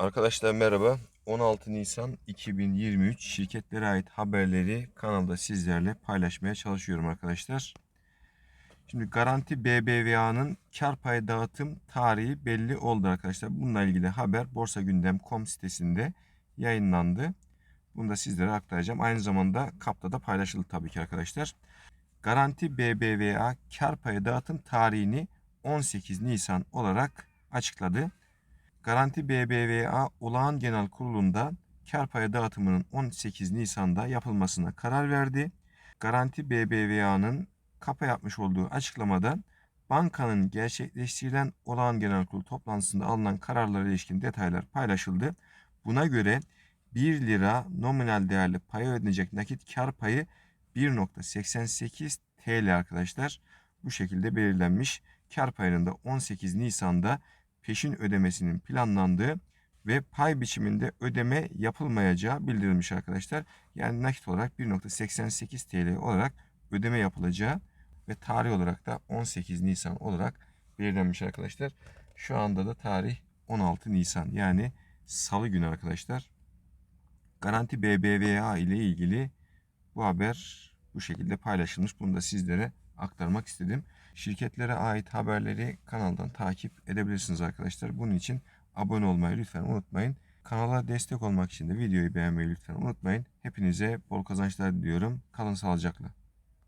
Arkadaşlar merhaba. 16 Nisan 2023 şirketlere ait haberleri kanalda sizlerle paylaşmaya çalışıyorum arkadaşlar. Şimdi Garanti BBVA'nın kar payı dağıtım tarihi belli oldu arkadaşlar. Bununla ilgili haber borsagündem.com sitesinde yayınlandı. Bunu da sizlere aktaracağım. Aynı zamanda kapta da paylaşıldı tabii ki arkadaşlar. Garanti BBVA kar payı dağıtım tarihini 18 Nisan olarak açıkladı. Garanti BBVA Olağan Genel Kurulu'nda kar payı dağıtımının 18 Nisan'da yapılmasına karar verdi. Garanti BBVA'nın kapa yapmış olduğu açıklamada bankanın gerçekleştirilen olağan genel kurulu toplantısında alınan kararlara ilişkin detaylar paylaşıldı. Buna göre 1 lira nominal değerli paya ödenecek nakit kar payı 1.88 TL arkadaşlar. Bu şekilde belirlenmiş. Kar payının da 18 Nisan'da peşin ödemesinin planlandığı ve pay biçiminde ödeme yapılmayacağı bildirilmiş arkadaşlar. Yani nakit olarak 1.88 TL olarak ödeme yapılacağı ve tarih olarak da 18 Nisan olarak belirlenmiş arkadaşlar. Şu anda da tarih 16 Nisan yani salı günü arkadaşlar. Garanti BBVA ile ilgili bu haber bu şekilde paylaşılmış. Bunu da sizlere aktarmak istedim. Şirketlere ait haberleri kanaldan takip edebilirsiniz arkadaşlar. Bunun için abone olmayı lütfen unutmayın. Kanala destek olmak için de videoyu beğenmeyi lütfen unutmayın. Hepinize bol kazançlar diliyorum. Kalın sağlıcakla.